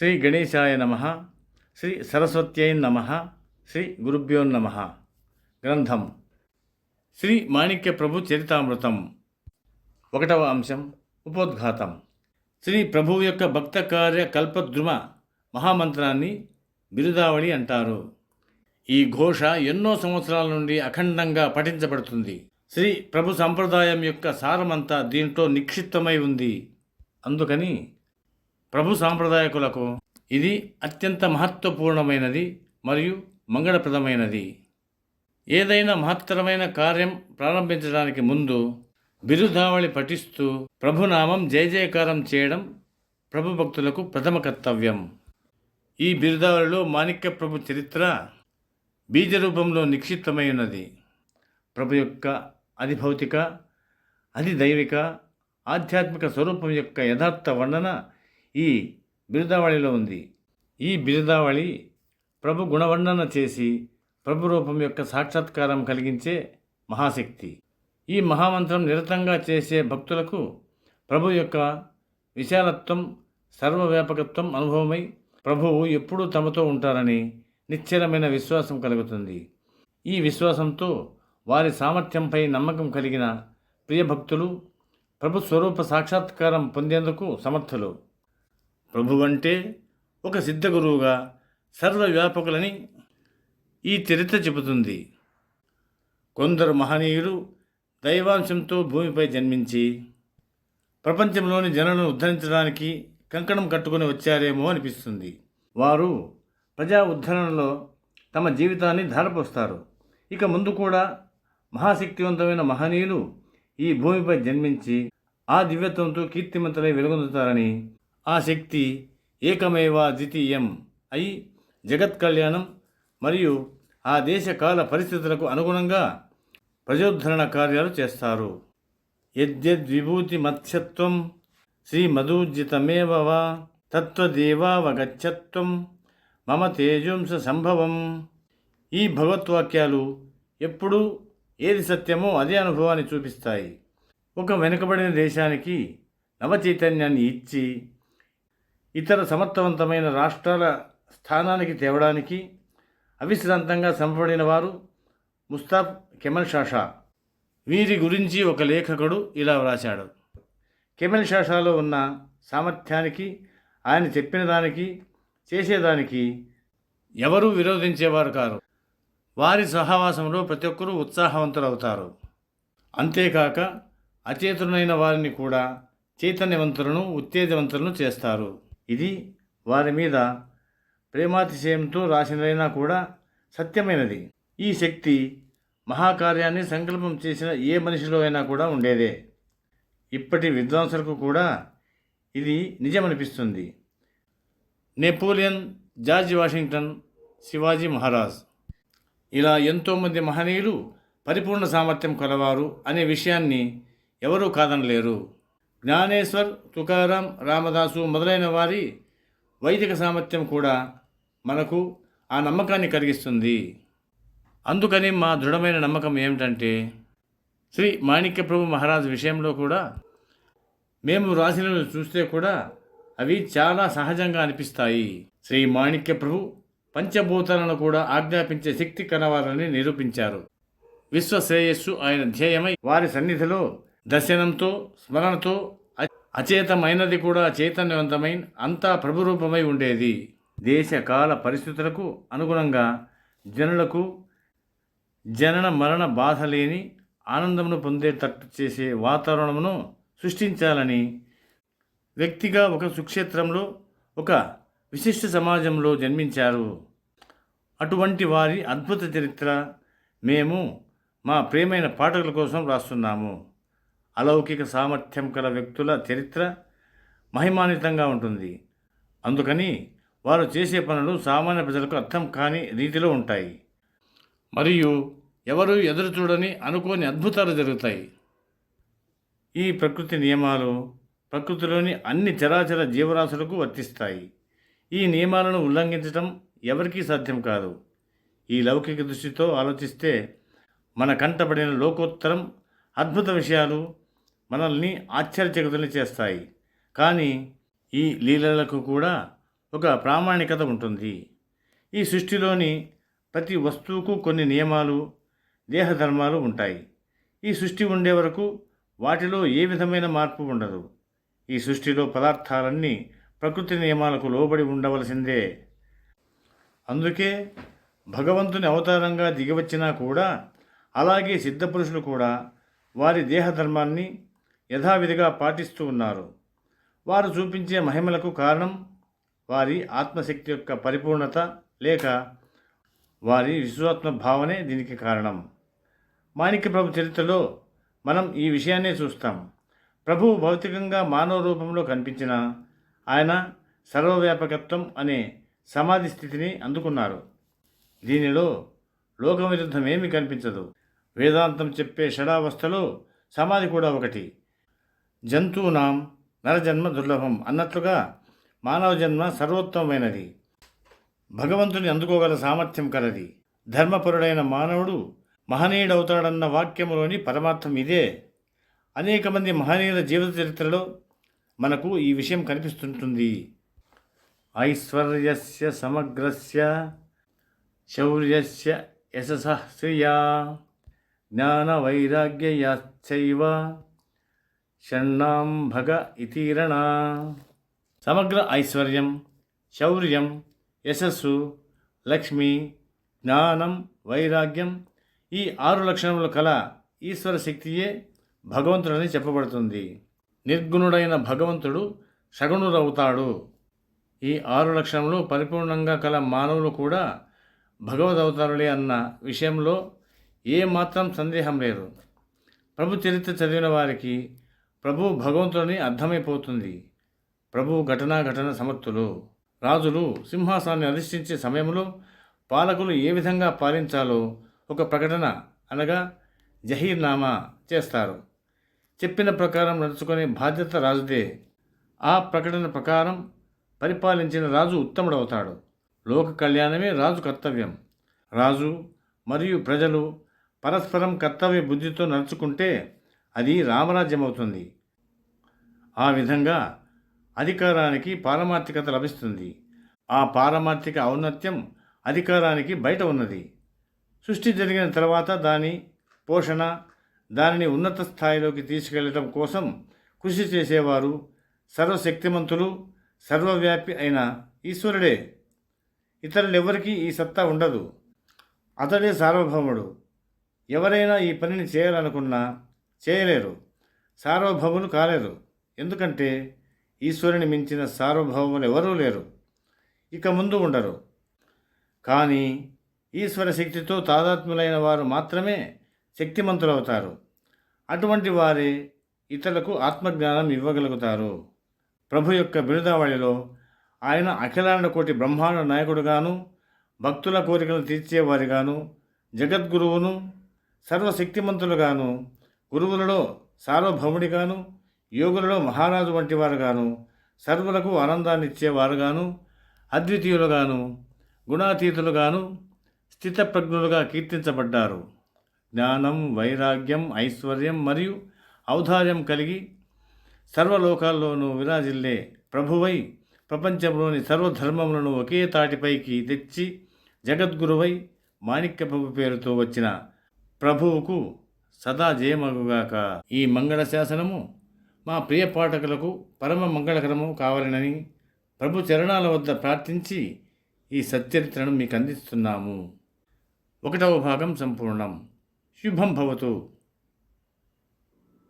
శ్రీ గణేశాయ నమ శ్రీ సరస్వత్యై నమ శ్రీ గురుభ్యో నమ. గ్రంథం. శ్రీ మాణిక్య ప్రభు చరితామృతం. ఒకటవ అంశం ఉపోద్ఘాతం. శ్రీ ప్రభువు యొక్క భక్త కార్య కల్పద్రుమ మహామంత్రాన్ని బిరుదావళి అంటారు. ఈ ఘోష ఎన్నో సంవత్సరాల నుండి అఖండంగా పఠించబడుతుంది. శ్రీ ప్రభు సంప్రదాయం యొక్క సారమంతా దీంట్లో నిక్షిప్తమై ఉంది. అందుకని ప్రభు సాంప్రదాయకులకు ఇది అత్యంత మహత్వపూర్ణమైనది మరియు మంగళప్రదమైనది. ఏదైనా మహత్తరమైన కార్యం ప్రారంభించడానికి ముందు బిరుదావళి పఠిస్తూ ప్రభునామం జయ జయకారం చేయడం ప్రభు భక్తులకు ప్రథమ కర్తవ్యం. ఈ బిరుదావళిలో మాణిక్య ప్రభు చరిత్ర బీజ రూపంలో నిక్షిప్తమై ఉన్నది. ప్రభు యొక్క అధిభౌతిక అధి దైవిక ఆధ్యాత్మిక స్వరూపం యొక్క యథార్థ వర్ణన ఈ బిరుదావళిలో ఉంది. ఈ బిరుదావళి ప్రభు గుణవర్ణన చేసి ప్రభు రూపం యొక్క సాక్షాత్కారం కలిగించే మహాశక్తి. ఈ మహామంత్రం నిరతంగా చేసే భక్తులకు ప్రభు యొక్క విశాలత్వం సర్వవ్యాపకత్వం అనుభవమై ప్రభువు ఎప్పుడూ తమతో ఉంటారని నిశ్చలమైన విశ్వాసం కలుగుతుంది. ఈ విశ్వాసంతో వారి సామర్థ్యంపై నమ్మకం కలిగిన ప్రియభక్తులు ప్రభు స్వరూప సాక్షాత్కారం పొందేందుకు సమర్థులు. ప్రభు అంటే ఒక సిద్ధ గురువుగా సర్వవ్యాపకులని ఈ చరిత్ర చెబుతుంది. కొందరు మహనీయులు దైవాంశంతో భూమిపై జన్మించి ప్రపంచంలోని జనులను ఉద్ధరించడానికి కంకణం కట్టుకుని వచ్చారేమో అనిపిస్తుంది. వారు ప్రజా ఉద్ధరణలో తమ జీవితాన్ని ధారపోస్తారు. ఇక ముందు కూడా మహాశక్తివంతమైన మహనీయులు ఈ భూమిపై జన్మించి ఆ దివ్యత్వంతో కీర్తిమంతులై వెలుగొందుతారని ఆ శక్తి ఏకమేవా ద్వితీయం అయి జగత్ కళ్యాణం మరియు ఆ దేశ కాల పరిస్థితులకు అనుగుణంగా ప్రజోద్ధరణ కార్యాలు చేస్తారు. యద్యద్విభూతి మత్స్యత్వం శ్రీ మధుజితమేవ వా తత్వదేవావగచ్చత్వం మమ తేజోంస సంభవం. ఈ భగవద్వాక్యాలు ఎప్పుడూ ఏది సత్యమో అదే అనుభవాన్ని చూపిస్తాయి. ఒక వెనుకబడిన దేశానికి నవచైతన్యాన్ని ఇచ్చి ఇతర సమర్థవంతమైన రాష్ట్రాల స్థానానికి తేవడానికి అవిశ్రాంతంగా శ్రమపడిన వారు ముస్తాఫ్ కెమల్ షాషా. వీరి గురించి ఒక లేఖకుడు ఇలా వ్రాశాడు. కెమెల్ షాషాలో ఉన్న సామర్థ్యానికి ఆయన చెప్పిన దానికి చేసేదానికి ఎవరూ విరోధించేవారు కారు? వారి సహవాసంలో ప్రతి ఒక్కరూ ఉత్సాహవంతులవుతారు. అంతేకాక అచేతులైన వారిని కూడా చైతన్యవంతులను ఉత్తేజవంతులను చేస్తారు. ఇది వారి మీద ప్రేమాతిశయంతో రాసినదైనా కూడా సత్యమైనది. ఈ శక్తి మహాకార్యాన్ని సంకల్పం చేసిన ఏ మనిషిలో అయినా కూడా ఉండేదే. ఇప్పటి విద్వాంసులకు కూడా ఇది నిజమనిపిస్తుంది. Napoleon George Washington Shivaji Maharaj. ఇలా ఎంతోమంది మహనీయులు పరిపూర్ణ సామర్థ్యం కలవారు అనే విషయాన్ని ఎవరూ కాదనలేరు. జ్ఞానేశ్వర్ తుకారాం రామదాసు మొదలైన వారి వైదిక సామర్థ్యం కూడా మనకు ఆ నమ్మకాన్ని కలిగిస్తుంది. అందుకని మా దృఢమైన నమ్మకం ఏమిటంటే శ్రీ మాణిక్య ప్రభు మహారాజ్ విషయంలో కూడా మేము రాసిన చూస్తే కూడా అవి చాలా సహజంగా అనిపిస్తాయి. శ్రీ మాణిక్య ప్రభు పంచభూతాలను కూడా ఆజ్ఞాపించే శక్తి కనవాలని నిరూపించారు. విశ్వ శ్రేయస్సు ఆయన ధ్యేయమై వారి సన్నిధిలో దర్శనంతో స్మరణతో అచేతమైనది కూడా చైతన్యవంతమై అంతా ప్రభురూపమై ఉండేది. దేశ కాల పరిస్థితులకు అనుగుణంగా జనులకు జనన మరణ బాధ లేని ఆనందమును పొందేటట్టు చేసే వాతావరణమును సృష్టించాలని వ్యక్తిగా ఒక సుక్షేత్రంలో ఒక విశిష్ట సమాజంలో జన్మించారు. అటువంటి వారి అద్భుత చరిత్ర మేము మా ప్రేమైన పాఠకుల కోసం రాస్తున్నాము. అలౌకిక సామర్థ్యం గల వ్యక్తుల చరిత్ర మహిమాన్వితంగా ఉంటుంది. అందుకని వారు చేసే పనులు సామాన్య ప్రజలకు అర్థం కాని రీతిలో ఉంటాయి. మరియు ఎవరు ఎదురు చూడని అనుకోని అద్భుతాలు జరుగుతాయి. ఈ ప్రకృతి నియమాలు ప్రకృతిలోని అన్ని చరాచర జీవరాశులకు వర్తిస్తాయి. ఈ నియమాలను ఉల్లంఘించటం ఎవరికీ సాధ్యం కాదు. ఈ లౌకిక దృష్టితో ఆలోచిస్తే మన కంటపడిన లోకోత్తరం అద్భుత విషయాలు మనల్ని ఆశ్చర్యచకితుల్ని చేస్తాయి. కానీ ఈ లీలలకు కూడా ఒక ప్రామాణికత ఉంటుంది. ఈ సృష్టిలోని ప్రతి వస్తువుకు కొన్ని నియమాలు దేహధర్మాలు ఉంటాయి. ఈ సృష్టి ఉండే వరకు వాటిలో ఏ విధమైన మార్పు ఉండదు. ఈ సృష్టిలో పదార్థాలన్నీ ప్రకృతి నియమాలకు లోబడి ఉండవలసిందే. అందుకే భగవంతుని అవతారంగా దిగివచ్చినా కూడా అలాగే సిద్ధపురుషులు కూడా వారి దేహధర్మాన్ని యథావిధిగా పాటిస్తూ ఉన్నారు. వారు చూపించే మహిమలకు కారణం వారి ఆత్మశక్తి యొక్క పరిపూర్ణత లేక వారి విశ్వాత్మ భావనే దీనికి కారణం. మాణిక్య ప్రభు చరిత్రలో మనం ఈ విషయాన్నే చూస్తాం. ప్రభువు భౌతికంగా మానవ రూపంలో కనిపించిన ఆయన సర్వవ్యాపకత్వం అనే సమాధి స్థితిని అందుకున్నారు. దీనిలో లోకవిరుద్ధమేమీ కనిపించదు. వేదాంతం చెప్పే షడావస్థలో సమాధి కూడా ఒకటి. జంతువునాం నరజన్మ దుర్లభం అన్నట్లుగా మానవ జన్మ సర్వోత్తమమైనది భగవంతుని అందుకోగల సామర్థ్యం కలది. ధర్మపరుడైన మానవుడు మహనీయుడవుతాడన్న వాక్యములోని పరమార్థం ఇదే. అనేక మంది మహనీయుల జీవిత చరిత్రలో మనకు ఈ విషయం కనిపిస్తుంటుంది. ఐశ్వర్యస్య సమగ్రస్య శౌర్యస్య యశస జ్ఞానవైరాగ్యయాశ్చైవ షణ్ణాంభగ ఇతీరణ సమగ్ర ఐశ్వర్యం శౌర్యం యశస్సు లక్ష్మి జ్ఞానం వైరాగ్యం ఈ ఆరు లక్షణములు కల ఈశ్వర శక్తియే భగవంతుడని చెప్పబడుతుంది. నిర్గుణుడైన భగవంతుడు సగుణుడవుతాడు ఈ ఆరు లక్షణములు పరిపూర్ణంగా కల మానవులు కూడా భగవద్ అవతారులే అన్న విషయంలో ఏ మాత్రం సందేహం లేదు. ప్రభు చరిత్ర చదివిన వారికి ప్రభు భగవంతుడని అర్థమైపోతుంది. ప్రభు ఘటనా ఘటన సమర్థులు. రాజులు సింహాసనాన్ని అధిష్ఠించే సమయంలో పాలకులు ఏ విధంగా పాలించాలో ఒక ప్రకటన అనగా జహీర్నామా చేస్తారు. చెప్పిన ప్రకారం నడుచుకునే బాధ్యత రాజుదే. ఆ ప్రకటన ప్రకారం పరిపాలించిన రాజు ఉత్తముడవుతాడు. లోక కళ్యాణమే రాజు కర్తవ్యం. రాజు మరియు ప్రజలు పరస్పరం కర్తవ్య బుద్ధితో నడుచుకుంటే అది రామరాజ్యం అవుతుంది ఆ విధంగా అధికారానికి పారమార్థికత లభిస్తుంది. ఆ పారమార్థిక ఔన్నత్యం అధికారానికి బయట ఉన్నది. సృష్టి జరిగిన తర్వాత దాని పోషణ దానిని ఉన్నత స్థాయిలోకి తీసుకెళ్ళడం కోసం కృషి చేసేవారు సర్వశక్తిమంతులు సర్వవ్యాపి అయిన ఈశ్వరుడే. ఇతరులెవ్వరికీ ఈ సత్తా ఉండదు. అతడే సార్వభౌముడు. ఎవరైనా ఈ పనిని చేయాలనుకున్నా చేయలేరు సార్వభౌములు కాలేరు. ఎందుకంటే ఈశ్వరుని మించిన సార్వభౌములు ఎవరూ లేరు. ఇక ముందు ఉండరు. కానీ ఈశ్వర శక్తితో తాదాత్మ్యులైన వారు మాత్రమే శక్తిమంతులవుతారు. అటువంటి వారే ఇతరులకు ఆత్మజ్ఞానం ఇవ్వగలుగుతారు. ప్రభు యొక్క బిరుదావళిలో ఆయన అఖిలాండ కోటి బ్రహ్మాండ నాయకుడుగాను భక్తుల కోరికలు తీర్చేవారిగాను జగద్గురువును సర్వశక్తిమంతులుగాను గురువులలో సార్వభౌముడిగాను యోగులలో మహారాజు వంటి వారుగాను సర్వులకు ఆనందాన్నిచ్చేవారుగాను అద్వితీయులుగాను గుణాతీతులుగాను స్థితప్రజ్ఞులుగా కీర్తించబడ్డారు. జ్ఞానం వైరాగ్యం ఐశ్వర్యం మరియు ఔదార్యం కలిగి సర్వలోకాల్లోనూ విరాజిల్లే ప్రభువై ప్రపంచంలోని సర్వధర్మములను ఒకే తాటిపైకి తెచ్చి జగద్గురువై మాణిక్యప్రభు పేరుతో వచ్చిన ప్రభువుకు సదా జయమగుగాక. ఈ మంగళ శాసనము మా ప్రియ పాఠకులకు పరమ మంగళకరము కావాలనని ప్రభు చరణాల వద్ద ప్రార్థించి ఈ సచ్చరిత్రను మీకు అందిస్తున్నాము ఒకటవ భాగం సంపూర్ణం. శుభం భవతు.